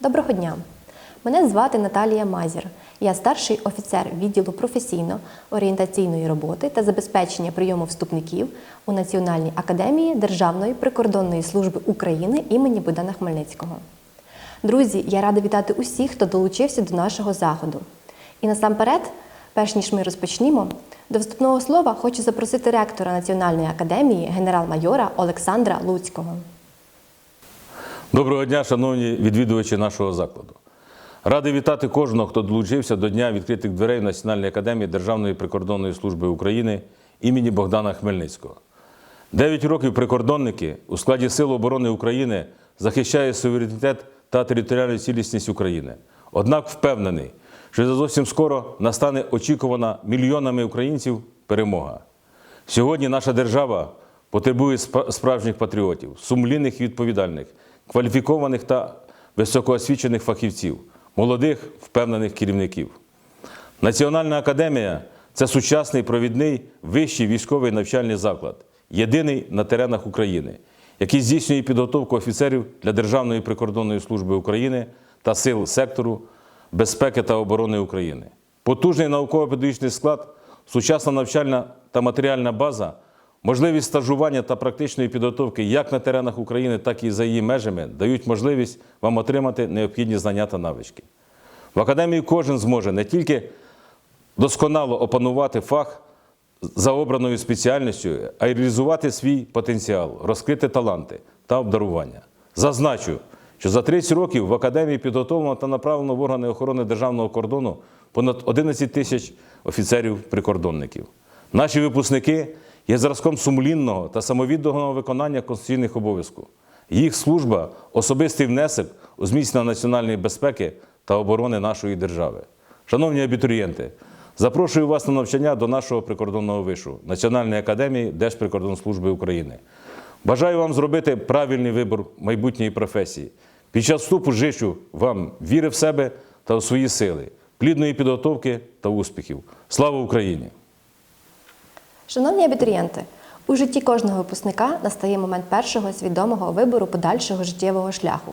Доброго дня! Мене звати Наталія Мазір. Я старший офіцер відділу професійно-орієнтаційної роботи та забезпечення прийому вступників у Національній академії Державної прикордонної служби України імені Богдана Хмельницького. Друзі, я рада вітати усіх, хто долучився до нашого заходу. І насамперед, перш ніж ми розпочнімо, до вступного слова хочу запросити ректора Національної академії генерал-майора Олександра Луцького. Доброго дня, шановні відвідувачі нашого закладу. Радий вітати кожного, хто долучився до Дня відкритих дверей в Національній академії Державної прикордонної служби України імені Богдана Хмельницького. Дев'ять років прикордонники у складі Сил оборони України захищають суверенітет та територіальну цілісність України. Однак впевнений, що зовсім скоро настане очікувана мільйонами українців перемога. Сьогодні наша держава потребує справжніх патріотів, сумлінних і відповідальних, кваліфікованих та високоосвічених фахівців, молодих, впевнених керівників. Національна академія це сучасний провідний вищий військовий навчальний заклад, єдиний на теренах України, який здійснює підготовку офіцерів для Державної прикордонної служби України та сил сектору безпеки та оборони України. Потужний науково-педагогічний склад, сучасна навчальна та матеріальна база, можливість стажування та практичної підготовки як на теренах України, так і за її межами дають можливість вам отримати необхідні знання та навички. В академії кожен зможе не тільки досконало опанувати фах за обраною спеціальністю, а й реалізувати свій потенціал, розкрити таланти та обдарування. Зазначу, що за 30 років в академії підготовлено та направлено в органи охорони державного кордону понад 11 тисяч офіцерів-прикордонників. Наші випускники є зразком сумлінного та самовідданого виконання конституційних обов'язків. Їх служба особистий внесок у зміцнення національної безпеки та оборони нашої держави. Шановні абітурієнти, запрошую вас на навчання до нашого прикордонного вишу Національної академії Держприкордонслужби України. Бажаю вам зробити правильний вибір майбутньої професії. Під час вступу жичу вам віри в себе та у свої сили, плідної підготовки та успіхів. Слава Україні! Шановні абітурієнти, у житті кожного випускника настає момент першого свідомого вибору подальшого життєвого шляху.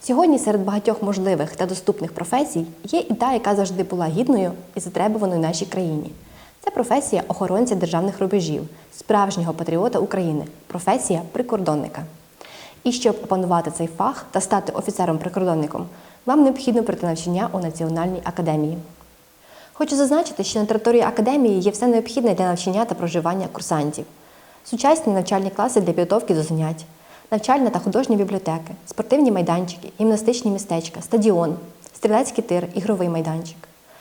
Сьогодні серед багатьох можливих та доступних професій є і та, яка завжди була гідною і затребуваною нашій країні. Це професія охоронця державних рубежів, справжнього патріота України, професія прикордонника. І щоб опанувати цей фах та стати офіцером-прикордонником, вам необхідно пройти навчання у Національній академії. Хочу зазначити, що на території академії є все необхідне для навчання та проживання курсантів. Сучасні навчальні класи для підготовки до занять, навчальна та художні бібліотеки, спортивні майданчики, гімнастичні містечка, стадіон, стрілецький тир, ігровий майданчик,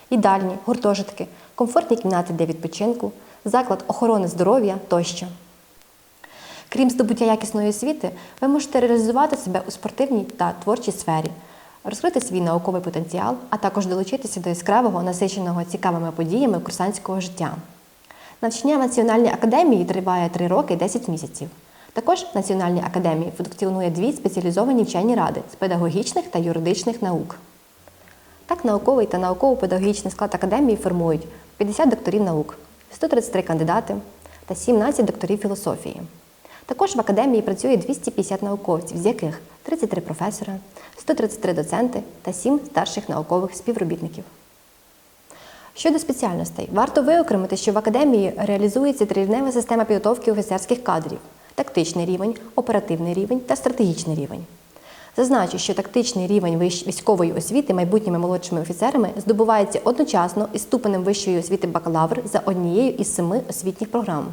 їдальні, гуртожитки, комфортні кімнати для відпочинку, заклад охорони здоров'я тощо. Крім здобуття якісної освіти, ви можете реалізувати себе у спортивній та творчій сфері, розкрити свій науковий потенціал, а також долучитися до яскравого, насиченого цікавими подіями курсантського життя. Навчання в Національній академії триває 3 роки і 10 місяців. Також в Національній академії функціонує дві спеціалізовані вчені ради з педагогічних та юридичних наук. Так, науковий та науково-педагогічний склад академії формують 50 докторів наук, 133 кандидати та 17 докторів філософії. Також в академії працює 250 науковців, з яких 33 професора, 133 доценти та 7 старших наукових співробітників. Щодо спеціальностей, варто виокремити, що в академії реалізується трирівнева система підготовки офіцерських кадрів: тактичний рівень, оперативний рівень та стратегічний рівень. Зазначу, що тактичний рівень військової освіти майбутніми молодшими офіцерами здобувається одночасно із ступенем вищої освіти бакалавр за однією із семи освітніх програм: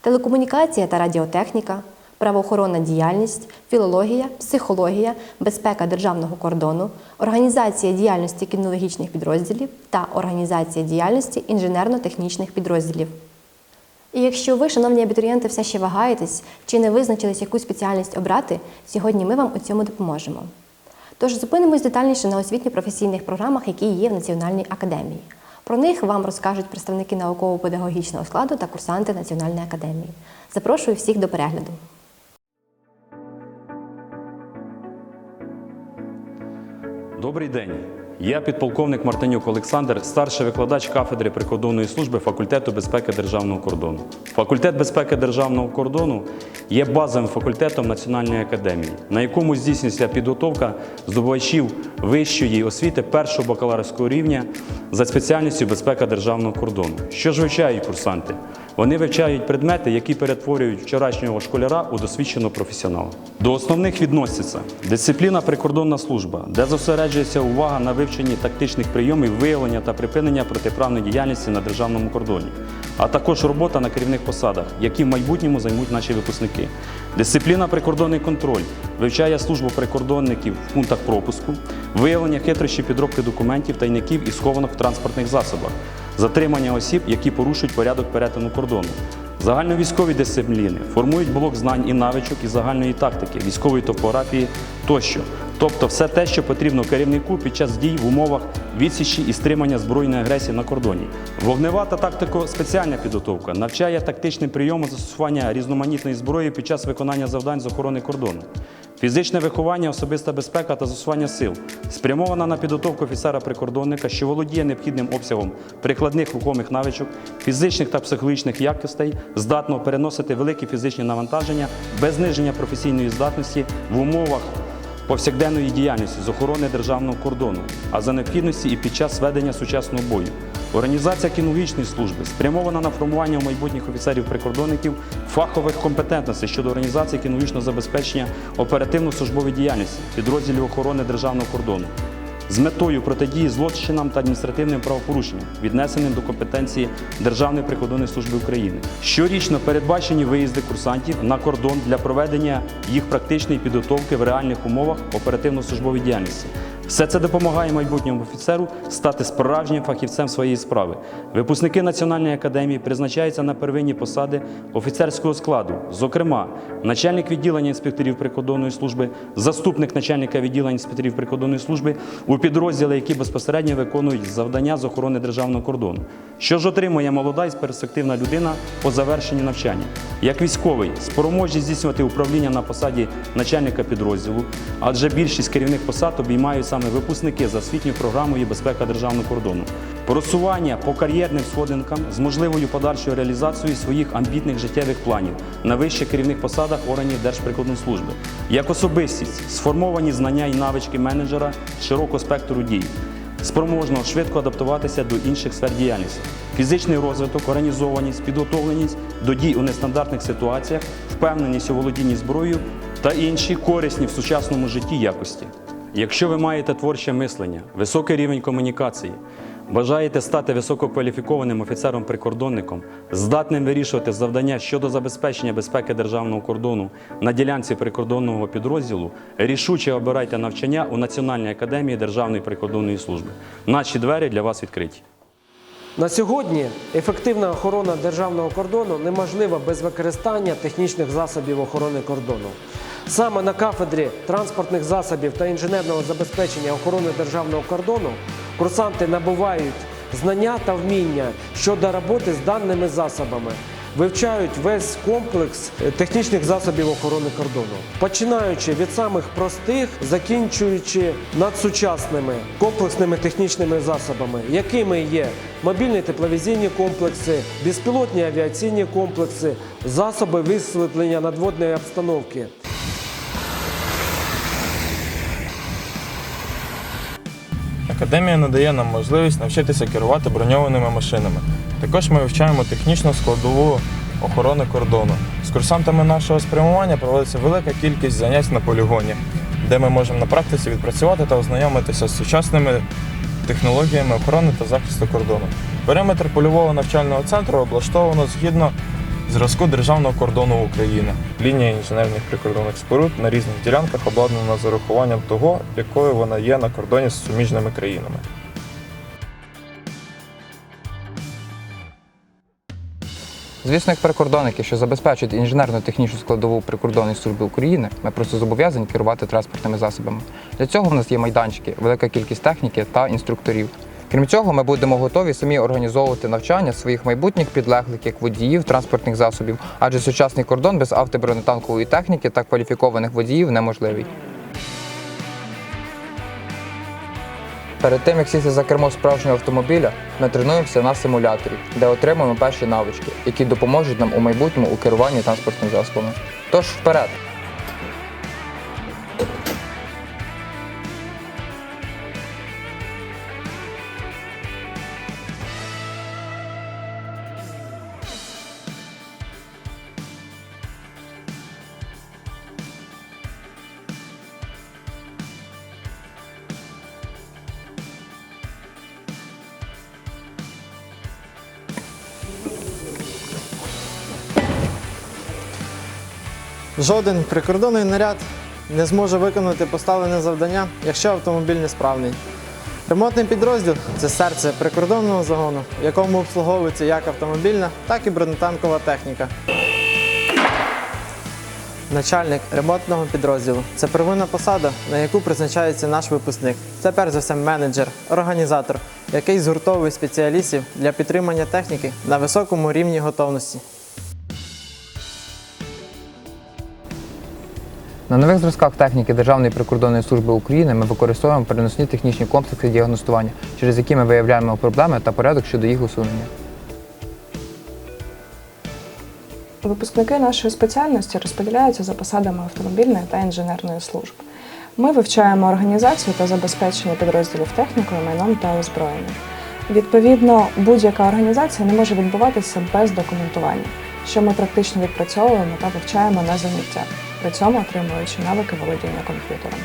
телекомунікація та радіотехніка, правоохоронна діяльність, філологія, психологія, безпека державного кордону, організація діяльності кінологічних підрозділів та організація діяльності інженерно-технічних підрозділів. І якщо ви, шановні абітурієнти, все ще вагаєтесь чи не визначились, яку спеціальність обрати, сьогодні ми вам у цьому допоможемо. Тож зупинимось детальніше на освітньо-професійних програмах, які є в Національній академії. Про них вам розкажуть представники науково-педагогічного складу та курсанти Національної академії. Запрошую всіх до перегляду. Добрий день! Я підполковник Мартинюк Олександр, старший викладач кафедри прикордонної служби факультету безпеки державного кордону. Факультет безпеки державного кордону є базовим факультетом Національної академії, на якому здійснюється підготовка здобувачів вищої освіти першого бакалаврського рівня за спеціальністю безпека державного кордону. Що ж вивчають курсанти? Вони вивчають предмети, які перетворюють вчорашнього школяра у досвідченого професіонала. До основних відносяться дисципліна прикордонна служба, де зосереджується увага на вивченні тактичних прийомів виявлення та припинення протиправної діяльності на державному кордоні, а також робота на керівних посадах, які в майбутньому займуть наші випускники. Дисципліна прикордонний контроль вивчає службу прикордонників в пунктах пропуску, виявлення хитрощів підробки документів, тайників і схованок в транспортних засобах затримання осіб, які порушують порядок перетину кордону. Загальновійськові дисципліни формують блок знань і навичок і загальної тактики, військової топографії тощо. Тобто все те, що потрібно керівнику під час дій в умовах відсічі і стримання збройної агресії на кордоні. Вогнева та тактико-спеціальна підготовка навчає тактичним прийомам застосування різноманітної зброї під час виконання завдань з охорони кордону. Фізичне виховання, особиста безпека та застосування сил спрямована на підготовку офіцера-прикордонника, що володіє необхідним обсягом прикладних рухомих навичок, фізичних та психологічних якостей, здатного переносити великі фізичні навантаження без зниження професійної здатності в умовах повсякденної діяльності з охорони державного кордону, а за необхідності і під час ведення сучасного бою. Організація кінологічної служби спрямована на формування у майбутніх офіцерів-прикордонників фахових компетентностей щодо організації кінологічного забезпечення оперативно-службової діяльності підрозділів охорони державного кордону з метою протидії злочинам та адміністративним правопорушенням, віднесеним до компетенції Державної прикордонної служби України. Щорічно передбачені виїзди курсантів на кордон для проведення їх практичної підготовки в реальних умовах оперативно-службової діяльності. Все це допомагає майбутньому офіцеру стати справжнім фахівцем своєї справи. Випускники Національної академії призначаються на первинні посади офіцерського складу, зокрема, начальник відділення інспекторів прикордонної служби, заступник начальника відділення інспекторів прикордонної служби у підрозділи, які безпосередньо виконують завдання з охорони державного кордону. Що ж отримує молода і перспективна людина по завершенні навчання? Як військовий, спроможність здійснювати управління на посаді начальника підрозділу, адже більшість керівних посад обіймають саме випускники за освітньою програмою безпека державного кордону. Просування по кар'єрним сходинкам з можливою подальшою реалізацією своїх амбітних життєвих планів на вищих керівних посадах органів Держприкордонслужби. Як особистість, сформовані знання і навички менеджера широкого спектру дій спроможного швидко адаптуватися до інших сфер діяльності, фізичний розвиток, організованість, підготовленість до дій у нестандартних ситуаціях, впевненість у володінні зброєю та інші корисні в сучасному житті якості. Якщо ви маєте творче мислення, високий рівень комунікації, бажаєте стати висококваліфікованим офіцером-прикордонником, здатним вирішувати завдання щодо забезпечення безпеки державного кордону на ділянці прикордонного підрозділу, рішуче обирайте навчання у Національній академії Державної прикордонної служби. Наші двері для вас відкриті. На сьогодні ефективна охорона державного кордону неможлива без використання технічних засобів охорони кордону. Саме на кафедрі транспортних засобів та інженерного забезпечення охорони державного кордону курсанти набувають знання та вміння щодо роботи з даними засобами, вивчають весь комплекс е, технічних засобів охорони кордону, починаючи від самих простих, закінчуючи надсучасними комплексними технічними засобами, якими є мобільні тепловізійні комплекси, безпілотні авіаційні комплекси, засоби висвітлення надводної обстановки. Академія надає нам можливість навчитися керувати броньованими машинами. Також ми вивчаємо технічну складову охорони кордону. З курсантами нашого спрямування проводиться велика кількість занять на полігоні, де ми можемо на практиці відпрацювати та ознайомитися з сучасними технологіями охорони та захисту кордону. Периметр польового навчального центру облаштовано згідно зразку державного кордону України. Лінія інженерних прикордонних споруд на різних ділянках обладнана з урахуванням того, якою вона є на кордоні з суміжними країнами. Звісно, як прикордонники, що забезпечують інженерно-технічну складову прикордонної служби України, ми просто зобов'язані керувати транспортними засобами. Для цього в нас є майданчики, велика кількість техніки та інструкторів. Крім цього, ми будемо готові самі організовувати навчання своїх майбутніх підлеглих як водіїв транспортних засобів, адже сучасний кордон без автобронетанкової техніки та кваліфікованих водіїв неможливий. Перед тим, як сісти за кермо справжнього автомобіля, ми тренуємося на симуляторі, де отримуємо перші навички, які допоможуть нам у майбутньому у керуванні транспортним засобами. Тож вперед! Жоден прикордонний наряд не зможе виконати поставлене завдання, якщо автомобіль несправний. Ремонтний підрозділ це серце прикордонного загону, в якому обслуговується як автомобільна, так і бронетанкова техніка. Начальник ремонтного підрозділу це первинна посада, на яку призначається наш випускник. Це перш за все менеджер, організатор, який згуртовує спеціалістів для підтримання техніки на високому рівні готовності. На нових зразках техніки Державної прикордонної служби України ми використовуємо переносні технічні комплекси діагностування, через які ми виявляємо проблеми та порядок щодо їх усунення. Випускники нашої спеціальності розподіляються за посадами автомобільної та інженерної служб. Ми вивчаємо організацію та забезпечення підрозділів технікою, майном та озброєнням. Відповідно, будь-яка організація не може відбуватися без документування, що ми практично відпрацьовуємо та вивчаємо на заняттях, при цьому отримуючи навики володіння комп'ютером.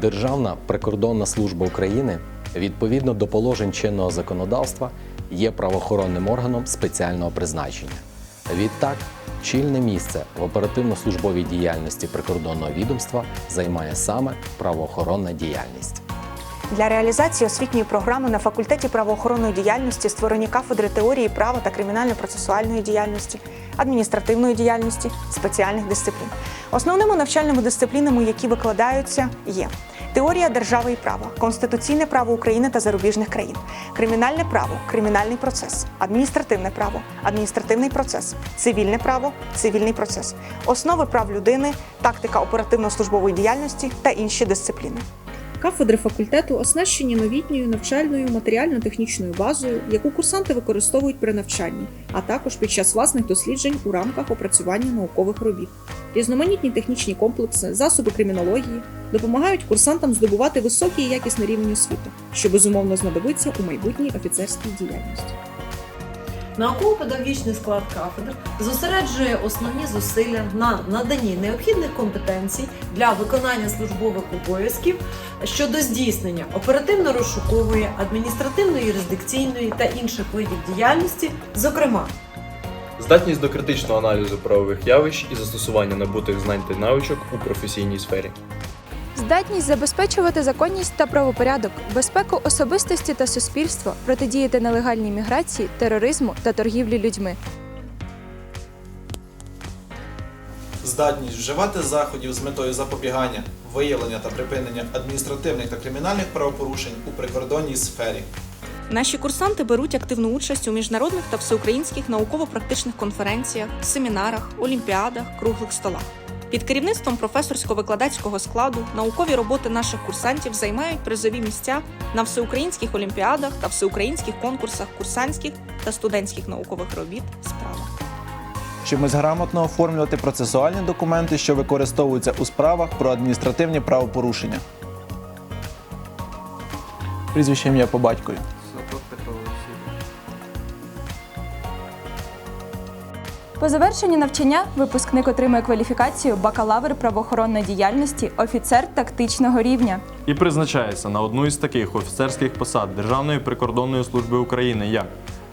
Державна прикордонна служба України відповідно до положень чинного законодавства є правоохоронним органом спеціального призначення. Відтак, чільне місце в оперативно-службовій діяльності прикордонного відомства займає саме правоохоронна діяльність. Для реалізації освітньої програми на факультеті правоохоронної діяльності створені кафедри теорії права та кримінально-процесуальної діяльності, адміністративної діяльності, спеціальних дисциплін. Основними навчальними дисциплінами, які викладаються, є теорія держави і права, конституційне право України та зарубіжних країн, кримінальне право, кримінальний процес, адміністративне право, адміністративний процес, цивільне право, цивільний процес, основи прав людини, тактика оперативно-службової діяльності та інші дисципліни. Кафедри факультету оснащені новітньою навчальною матеріально-технічною базою, яку курсанти використовують при навчанні, а також під час власних досліджень у рамках опрацювання наукових робіт. Різноманітні технічні комплекси, засоби кримінології допомагають курсантам здобувати високий і якісний рівень освіти, що безумовно знадобиться у майбутній офіцерській діяльності. Науково-педагогічний склад кафедр зосереджує основні зусилля на наданні необхідних компетенцій для виконання службових обов'язків щодо здійснення оперативно-розшукової, адміністративно-юрисдикційної та інших видів діяльності, зокрема Здатність до критичного аналізу правових явищ і застосування набутих знань та навичок у професійній сфері. Здатність забезпечувати законність та правопорядок, безпеку особистості та суспільства, протидіяти нелегальній міграції, тероризму та торгівлі людьми. Здатність вживати заходів з метою запобігання, виявлення та припинення адміністративних та кримінальних правопорушень у прикордонній сфері. Наші курсанти беруть активну участь у міжнародних та всеукраїнських науково-практичних конференціях, семінарах, олімпіадах, круглих столах. Під керівництвом професорсько-викладацького складу наукові роботи наших курсантів займають призові місця на всеукраїнських олімпіадах та всеукраїнських конкурсах курсантських та студентських наукових робіт справа. Вчимось грамотно оформлювати процесуальні документи, що використовуються у справах про адміністративні правопорушення. Прізвище ім'я по батькові. По завершенні навчання випускник отримує кваліфікацію бакалавр правоохоронної діяльності, офіцер тактичного рівня. І призначається на одну із таких офіцерських посад Державної прикордонної служби України як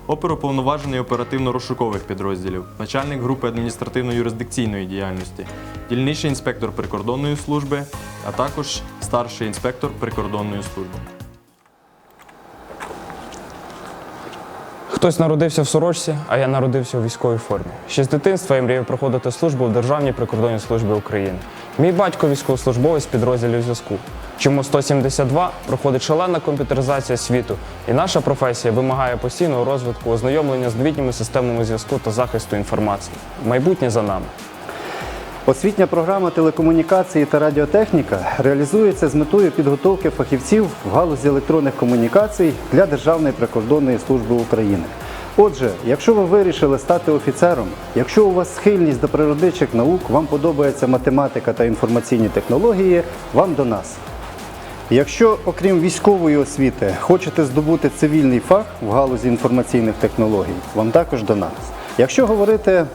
оперуповноважений оперативно-розшукових підрозділів, начальник групи адміністративно-юрисдикційної діяльності, дільничний інспектор прикордонної служби, а також старший інспектор прикордонної служби. Хтось народився в сорочці, а я народився у військовій формі. Ще з дитинства я мріяв проходити службу в Державній прикордонній службі України. Мій батько військовослужбовець підрозділів зв'язку. Чому 172 проходить шалена комп'ютеризація світу, і наша професія вимагає постійного розвитку, ознайомлення з новітніми системами зв'язку та захисту інформації. Майбутнє за нами. Освітня програма телекомунікації та радіотехніка реалізується з метою підготовки фахівців в галузі електронних комунікацій для Державної прикордонної служби України. Отже, якщо ви вирішили стати офіцером, якщо у вас схильність до природничих наук, вам подобається математика та інформаційні технології, вам до нас. Якщо, окрім військової освіти, хочете здобути цивільний фах в галузі інформаційних технологій, вам також до нас. Якщо говорити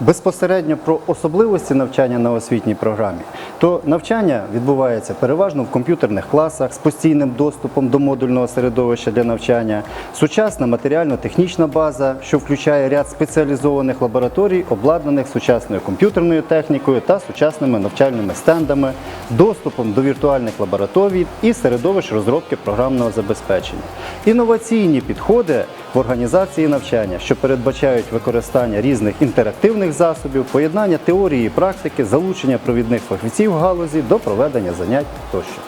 безпосередньо про особливості навчання на освітній програмі, то навчання відбувається переважно в комп'ютерних класах з постійним доступом до модульного середовища для навчання, сучасна матеріально-технічна база, що включає ряд спеціалізованих лабораторій, обладнаних сучасною комп'ютерною технікою та сучасними навчальними стендами, доступом до віртуальних лабораторій і середовищ розробки програмного забезпечення. Інноваційні підходи в організації навчання, що передбачають використання різних інтерактивних засобів, поєднання теорії і практики, залучення провідних фахівців в галузі до проведення занять тощо.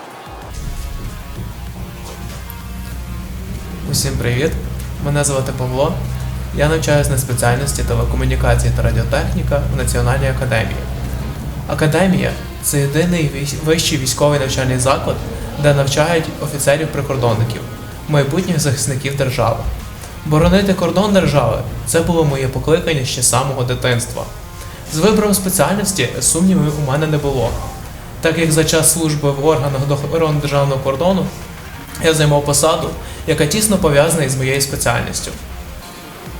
Усім привіт! Мене звати Павло. Я навчаюсь на спеціальності телекомунікації та радіотехніка в Національній академії. Академія це єдиний вищий військовий навчальний заклад, де навчають офіцерів-прикордонників, майбутніх захисників держави. Боронити кордон держави це було моє покликання ще з самого дитинства. З вибором спеціальності сумнівів у мене не було, так як за час служби в органах охорони державного кордону я займав посаду, яка тісно пов'язана із моєю спеціальністю.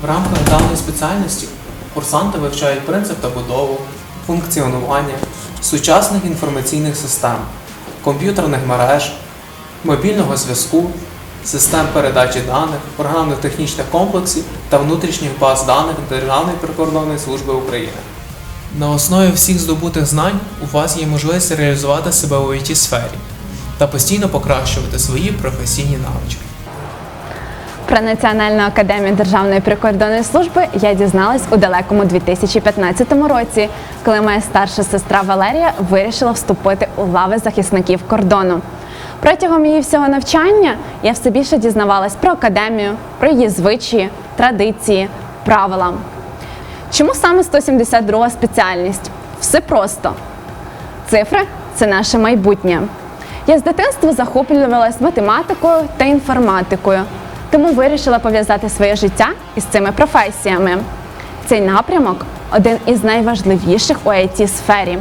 В рамках даної спеціальності курсанти вивчають принцип та будову, функціонування сучасних інформаційних систем, комп'ютерних мереж, мобільного зв'язку, систем передачі даних, програмно-технічних комплексів та внутрішніх баз даних Державної прикордонної служби України. На основі всіх здобутих знань у вас є можливість реалізувати себе у it сфері та постійно покращувати свої професійні навички. Про Національну академію Державної прикордонної служби я дізналась у далекому 2015 році, коли моя старша сестра Валерія вирішила вступити у лави захисників кордону. Протягом її всього навчання я все більше дізнавалась про академію, про її звичаї, традиції, правила. Чому саме 172 спеціальність? Все просто. Цифри це наше майбутнє. Я з дитинства захоплювалась математикою та інформатикою, тому вирішила пов'язати своє життя із цими професіями. Цей напрямок один із найважливіших у it сфері.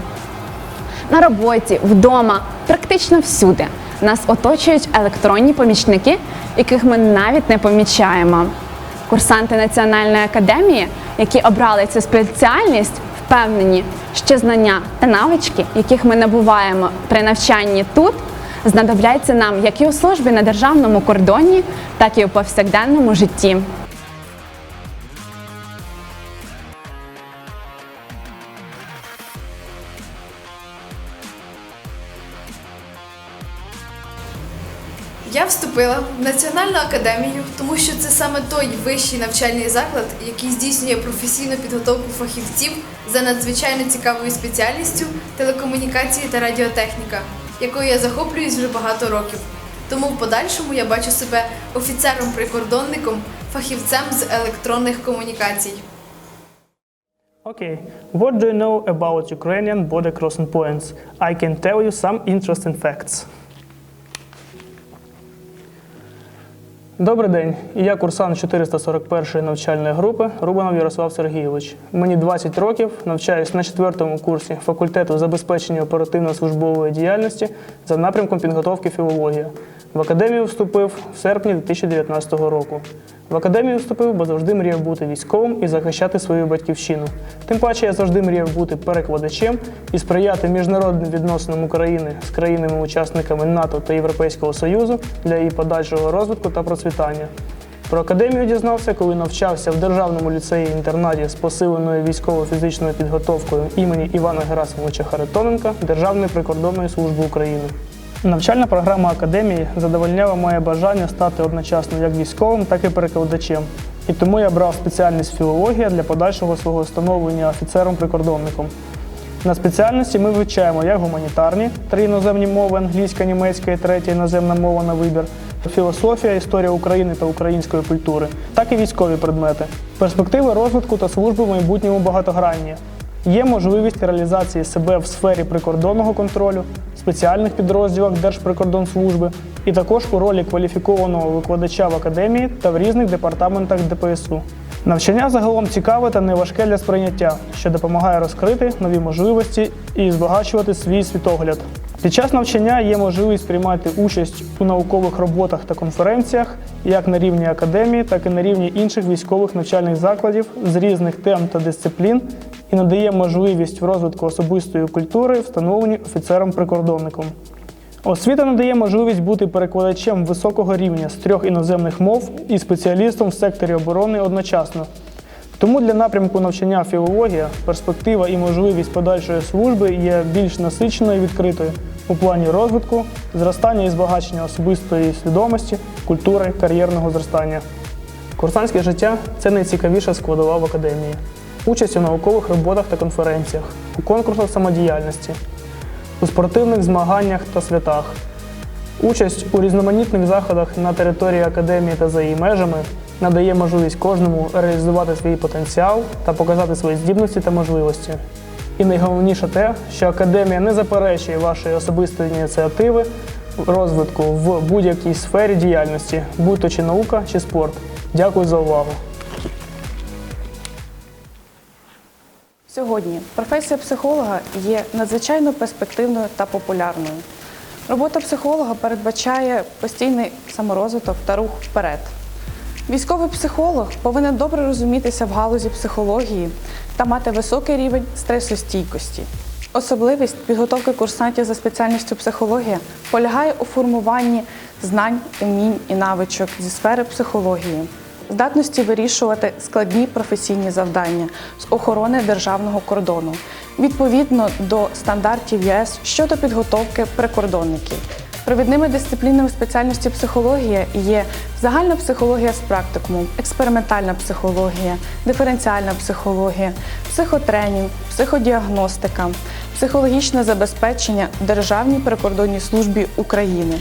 На роботі, вдома, практично всюди нас оточують електронні помічники, яких ми навіть не помічаємо. Курсанти Національної академії, які обрали цю спеціальність, впевнені, що знання та навички, яких ми набуваємо при навчанні тут, знадобляться нам як і у службі на державному кордоні, так і у повсякденному житті. Я вступила в Національну академію, тому що це саме той вищий навчальний заклад, який здійснює професійну підготовку фахівців за надзвичайно цікавою спеціальністю телекомунікації та радіотехніка, якою я захоплююсь вже багато років. Тому в подальшому я бачу себе офіцером-прикордонником, фахівцем з електронних комунікацій. Okay, what do you know about Ukrainian border crossing points? I can tell you some interesting facts. Добрий день. Я курсант 441-ї навчальної групи Рубанов Ярослав Сергійович. Мені 20 років, навчаюсь на четвертому курсі факультету забезпечення оперативно-службової діяльності за напрямком підготовки філологія. В академію вступив в серпні 2019 року. В академію вступив, бо завжди мріяв бути військовим і захищати свою батьківщину. Тим паче я завжди мріяв бути перекладачем і сприяти міжнародним відносинам України з країнами-учасниками НАТО та Європейського Союзу для її подальшого розвитку та процвітання. Про академію дізнався, коли навчався в державному ліцеї інтернаті з посиленою військово-фізичною підготовкою імені Івана Герасимовича Харитоненка Державної прикордонної служби України. Навчальна програма академії задовольняла моє бажання стати одночасно як військовим, так і перекладачем. І тому я брав спеціальність філологія для подальшого свого становлення офіцером-прикордонником. На спеціальності ми вивчаємо як гуманітарні, три іноземні мови англійська, німецька і третя іноземна мова на вибір, філософія, історія України та української культури, так і військові предмети. Перспективи розвитку та служби в майбутньому багатогранні. Є можливість реалізації себе в сфері прикордонного контролю, спеціальних підрозділах Держприкордонслужби і також у ролі кваліфікованого викладача в академії та в різних департаментах ДПСУ. Навчання загалом цікаве та неважке для сприйняття, що допомагає розкрити нові можливості і збагачувати свій світогляд. Під час навчання є можливість приймати участь у наукових роботах та конференціях як на рівні академії, так і на рівні інших військових навчальних закладів з різних тем та дисциплін надає можливість в розвитку особистої культури, встановленій офіцером-прикордонником. Освіта надає можливість бути перекладачем високого рівня з трьох іноземних мов і спеціалістом в секторі оборони одночасно. Тому для напрямку навчання філологія перспектива і можливість подальшої служби є більш насиченою і відкритою у плані розвитку, зростання і збагачення особистої свідомості, культури, кар'єрного зростання. Курсантське життя це найцікавіша складова в академії. Участь у наукових роботах та конференціях, у конкурсах самодіяльності, у спортивних змаганнях та святах, участь у різноманітних заходах на території академії та за її межами надає можливість кожному реалізувати свій потенціал та показати свої здібності та можливості. І найголовніше те, що академія не заперечує вашої особистої ініціативи розвитку в будь-якій сфері діяльності, будь то чи наука, чи спорт. Дякую за увагу. Сьогодні професія психолога є надзвичайно перспективною та популярною. Робота психолога передбачає постійний саморозвиток та рух вперед. Військовий психолог повинен добре розумітися в галузі психології та мати високий рівень стресостійкості. Особливість підготовки курсантів за спеціальністю психологія полягає у формуванні знань, умінь і навичок зі сфери психології, здатності вирішувати складні професійні завдання з охорони державного кордону відповідно до стандартів ЄС щодо підготовки прикордонників. Провідними дисциплінами спеціальності психологія є загальна психологія з практикумом, експериментальна психологія, диференціальна психологія, психотренінг, психодіагностика, психологічне забезпечення Державній прикордонній службі України.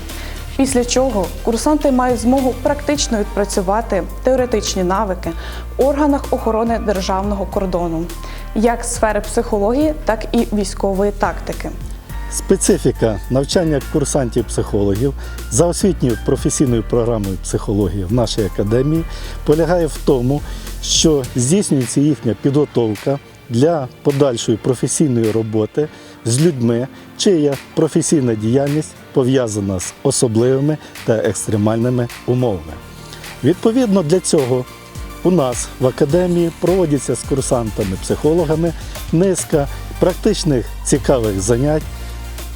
Після чого курсанти мають змогу практично відпрацювати теоретичні навики в органах охорони державного кордону, як сфери психології, так і військової тактики. Специфіка навчання курсантів-психологів за освітньою професійною програмою психології в нашій академії полягає в тому, що здійснюється їхня підготовка для подальшої професійної роботи з людьми, чия професійна діяльність пов'язана з особливими та екстремальними умовами. Відповідно для цього у нас в академії проводяться з курсантами-психологами низка практичних цікавих занять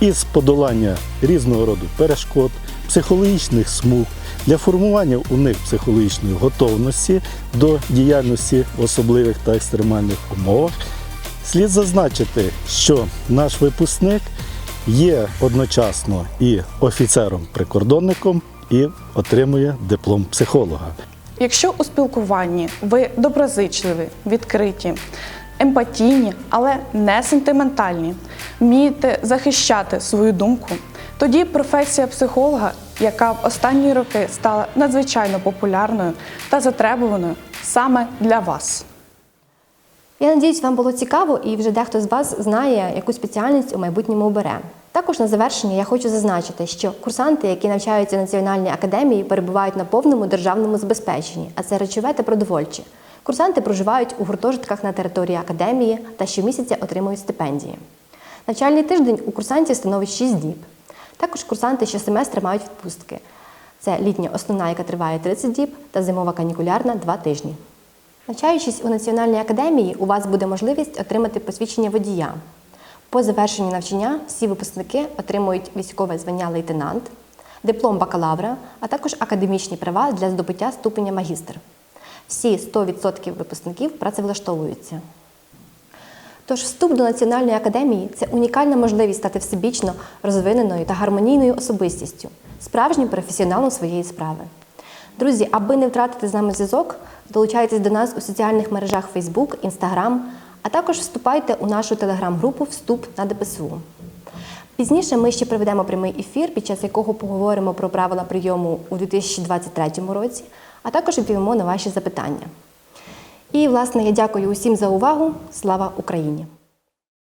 із подолання різного роду перешкод, психологічних смуг для формування у них психологічної готовності до діяльності в особливих та екстремальних умовах. Слід зазначити, що наш випускник є одночасно і офіцером-прикордонником, і отримує диплом психолога. Якщо у спілкуванні ви доброзичливі, відкриті, емпатійні, але не сентиментальні, вмієте захищати свою думку, тоді професія психолога, яка в останні роки стала надзвичайно популярною та затребуваною саме для вас. Я надіюсь, вам було цікаво і вже дехто з вас знає, яку спеціальність у майбутньому обере. Також на завершення я хочу зазначити, що курсанти, які навчаються в Національній академії, перебувають на повному державному забезпеченні, а це речове та продовольче. Курсанти проживають у гуртожитках на території академії та щомісяця отримують стипендії. Навчальний тиждень у курсантів становить 6 діб. Також курсанти щосеместра мають відпустки. Це літня основна, яка триває 30 діб, та зимова канікулярна 2 тижні. Навчаючись у Національній академії, у вас буде можливість отримати посвідчення водія. По завершенні навчання всі випускники отримують військове звання лейтенант, диплом бакалавра, а також академічні права для здобуття ступеня магістр. Всі 100% випускників працевлаштовуються. Тож вступ до Національної академії це унікальна можливість стати всебічно розвиненою та гармонійною особистістю, справжнім професіоналом своєї справи. Друзі, аби не втратити з нами зв'язок, долучайтесь до нас у соціальних мережах Facebook, Instagram, а також вступайте у нашу телеграм-групу Вступ на ДПСУ. Пізніше ми ще проведемо прямий ефір, під час якого поговоримо про правила прийому у 2023 році, а також відповімо на ваші запитання. І, власне, я дякую усім за увагу. Слава Україні!